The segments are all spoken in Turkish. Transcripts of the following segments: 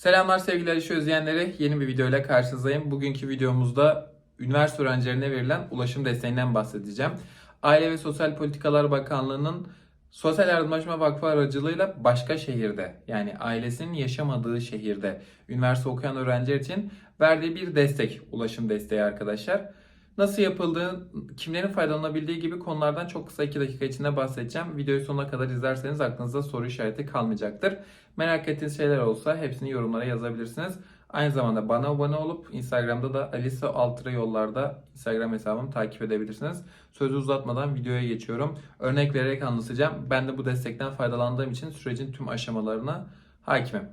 Selamlar sevgili Alişi Özleyenleri. Yeni bir video ile karşınızdayım. Bugünkü videomuzda üniversite öğrencilerine verilen ulaşım desteğinden bahsedeceğim. Aile ve Sosyal Politikalar Bakanlığı'nın Sosyal Yardımlaşma Vakfı aracılığıyla başka şehirde yani ailesinin yaşamadığı şehirde üniversite okuyan öğrenciler için verdiği bir destek, ulaşım desteği arkadaşlar. Nasıl yapıldığı, kimlerin faydalanabildiği gibi konulardan çok kısa 2 dakika içinde bahsedeceğim. Videoyu sonuna kadar izlerseniz aklınızda soru işareti kalmayacaktır. Merak ettiğiniz şeyler olsa hepsini yorumlara yazabilirsiniz. Aynı zamanda bana abone olup Instagram'da da Alisa Altıra yollarda Instagram hesabımı takip edebilirsiniz. Sözü uzatmadan videoya geçiyorum. Örnek vererek anlatacağım. Ben de bu destekten faydalandığım için sürecin tüm aşamalarına hakimim.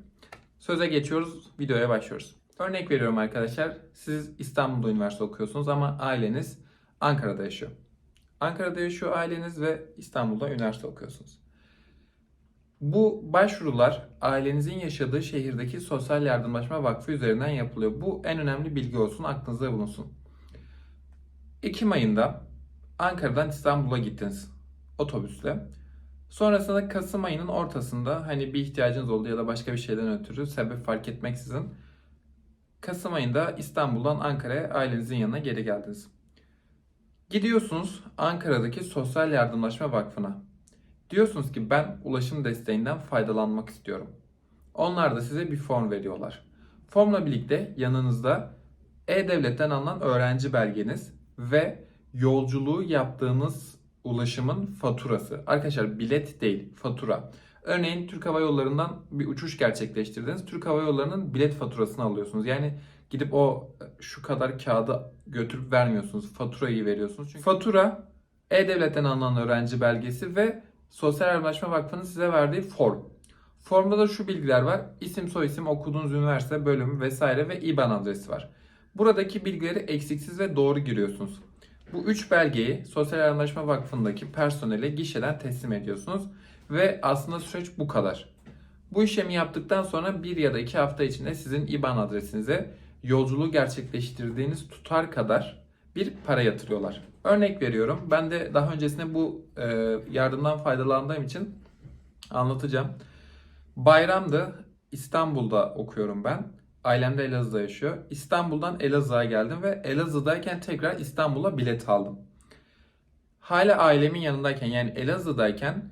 Söze geçiyoruz, videoya başlıyoruz. Örnek veriyorum arkadaşlar. Siz İstanbul'da üniversite okuyorsunuz ama aileniz Ankara'da yaşıyor. Ankara'da yaşıyor aileniz ve İstanbul'da üniversite okuyorsunuz. Bu başvurular ailenizin yaşadığı şehirdeki Sosyal Yardımlaşma Vakfı üzerinden yapılıyor. Bu en önemli bilgi olsun, aklınızda bulunsun. Ekim ayında Ankara'dan İstanbul'a gittiniz otobüsle. Sonrasında Kasım ayının ortasında hani bir ihtiyacınız oldu ya da başka bir şeyden ötürü sebep fark etmeksizin Kasım ayında İstanbul'dan Ankara'ya ailenizin yanına geri geldiniz. Gidiyorsunuz Ankara'daki Sosyal Yardımlaşma Vakfı'na. Diyorsunuz ki ben ulaşım desteğinden faydalanmak istiyorum. Onlar da size bir form veriyorlar. Formla birlikte yanınızda E-Devlet'ten alınan öğrenci belgeniz ve yolculuğu yaptığınız ulaşımın faturası. Arkadaşlar bilet değil, fatura. Örneğin Türk Hava Yolları'ndan bir uçuş gerçekleştirdiniz. Türk Hava Yolları'nın bilet faturasını alıyorsunuz. Yani gidip o şu kadar kağıdı götürüp vermiyorsunuz. Faturayı veriyorsunuz. Çünkü fatura E-Devlet'ten alınan öğrenci belgesi ve Sosyal Yardımlaşma Vakfı'nın size verdiği form. Formda da şu bilgiler var. İsim, soyisim, okuduğunuz üniversite, bölüm vesaire ve IBAN adresi var. Buradaki bilgileri eksiksiz ve doğru giriyorsunuz. Bu üç belgeyi Sosyal Yardımlaşma Vakfı'ndaki personele gişeden teslim ediyorsunuz. Ve aslında süreç bu kadar. Bu işlemi yaptıktan sonra bir ya da iki hafta içinde sizin IBAN adresinize yolculuğu gerçekleştirdiğiniz tutar kadar bir para yatırıyorlar. Örnek veriyorum. Ben de daha öncesinde bu e, yardımdan faydalandığım için anlatacağım. Bayramdı. İstanbul'da okuyorum ben. Ailem de Elazığ'da yaşıyor. İstanbul'dan Elazığ'a geldim ve Elazığ'dayken tekrar İstanbul'a bilet aldım. Hala ailemin yanındayken yani Elazığ'dayken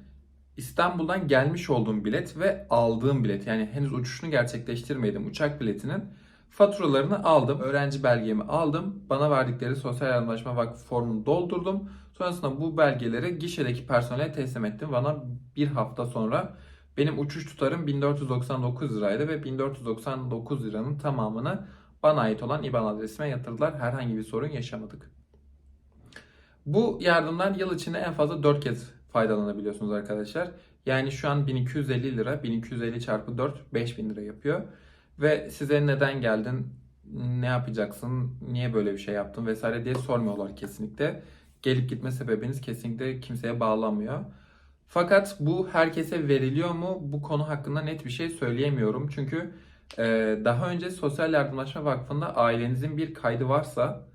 İstanbul'dan gelmiş olduğum bilet ve aldığım bilet yani henüz uçuşunu gerçekleştirmedim uçak biletinin faturalarını aldım. Öğrenci belgemi aldım. Bana verdikleri Sosyal Yardımlaşma Vakfı formunu doldurdum. Sonrasında bu belgeleri gişedeki personele teslim ettim. Bana bir hafta sonra benim uçuş tutarım 1499 liraydı ve 1499 liranın tamamını bana ait olan IBAN adresime yatırdılar. Herhangi bir sorun yaşamadık. Bu yardımdan yıl içinde en fazla 4 kez faydalanabiliyorsunuz arkadaşlar. Yani şu an 1250 lira, 1250 çarpı 4, 5000 lira yapıyor. Ve size neden geldin, ne yapacaksın, niye böyle bir şey yaptın vesaire diye sormuyorlar kesinlikle. Gelip gitme sebebiniz kesinlikle kimseye bağlanmıyor. Fakat bu herkese veriliyor mu? Bu konu hakkında net bir şey söyleyemiyorum. Çünkü e, daha önce Sosyal Yardımlaşma Vakfı'nda ailenizin bir kaydı varsa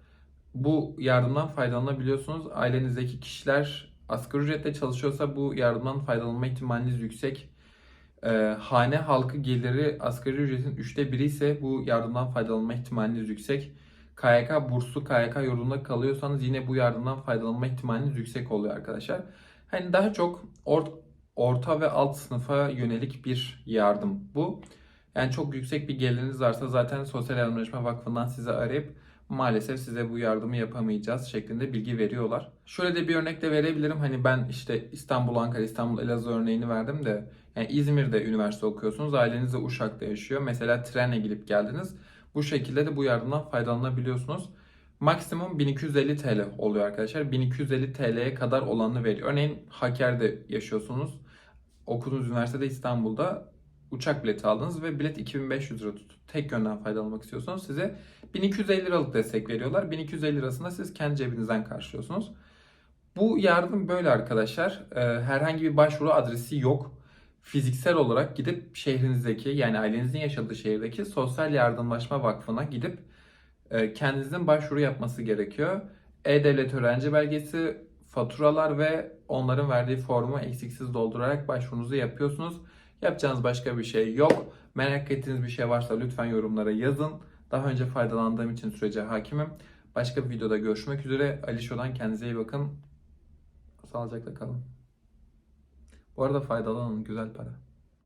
bu yardımdan faydalanabiliyorsunuz. Ailenizdeki kişiler asgari ücretle çalışıyorsa bu yardımdan faydalanma ihtimaliniz yüksek. E, hane halkı geliri asgari ücretin üçte biri ise bu yardımdan faydalanma ihtimaliniz yüksek. KYK burslu KYK yurdunda kalıyorsanız yine bu yardımdan faydalanma ihtimaliniz yüksek oluyor arkadaşlar. Hani daha çok or- orta ve alt sınıfa yönelik bir yardım bu. Yani çok yüksek bir geliriniz varsa zaten Sosyal Yardımlaşma Vakfı'ndan size arayıp maalesef size bu yardımı yapamayacağız şeklinde bilgi veriyorlar. Şöyle de bir örnek de verebilirim. Hani ben işte İstanbul, Ankara, İstanbul, Elazığ örneğini verdim de yani İzmir'de üniversite okuyorsunuz. Aileniz de Uşak'ta yaşıyor. Mesela trenle gidip geldiniz. Bu şekilde de bu yardımdan faydalanabiliyorsunuz. Maksimum 1250 TL oluyor arkadaşlar. 1250 TL'ye kadar olanını veriyor. Örneğin Hakkari'de yaşıyorsunuz. Okuduğunuz üniversitede İstanbul'da uçak bileti aldınız ve bilet 2500 lira tuttu. Tek yönden faydalanmak istiyorsanız size 1250 liralık destek veriyorlar. 1250 lirasını siz kendi cebinizden karşılıyorsunuz. Bu yardım böyle arkadaşlar. Ee, herhangi bir başvuru adresi yok. Fiziksel olarak gidip şehrinizdeki yani ailenizin yaşadığı şehirdeki Sosyal Yardımlaşma Vakfı'na gidip kendinizin başvuru yapması gerekiyor. E-Devlet öğrenci belgesi, faturalar ve onların verdiği formu eksiksiz doldurarak başvurunuzu yapıyorsunuz. Yapacağınız başka bir şey yok. Merak ettiğiniz bir şey varsa lütfen yorumlara yazın. Daha önce faydalandığım için sürece hakimim. Başka bir videoda görüşmek üzere. Ali Şo'dan kendinize iyi bakın. Sağlıcakla kalın. Bu arada faydalanın. Güzel para.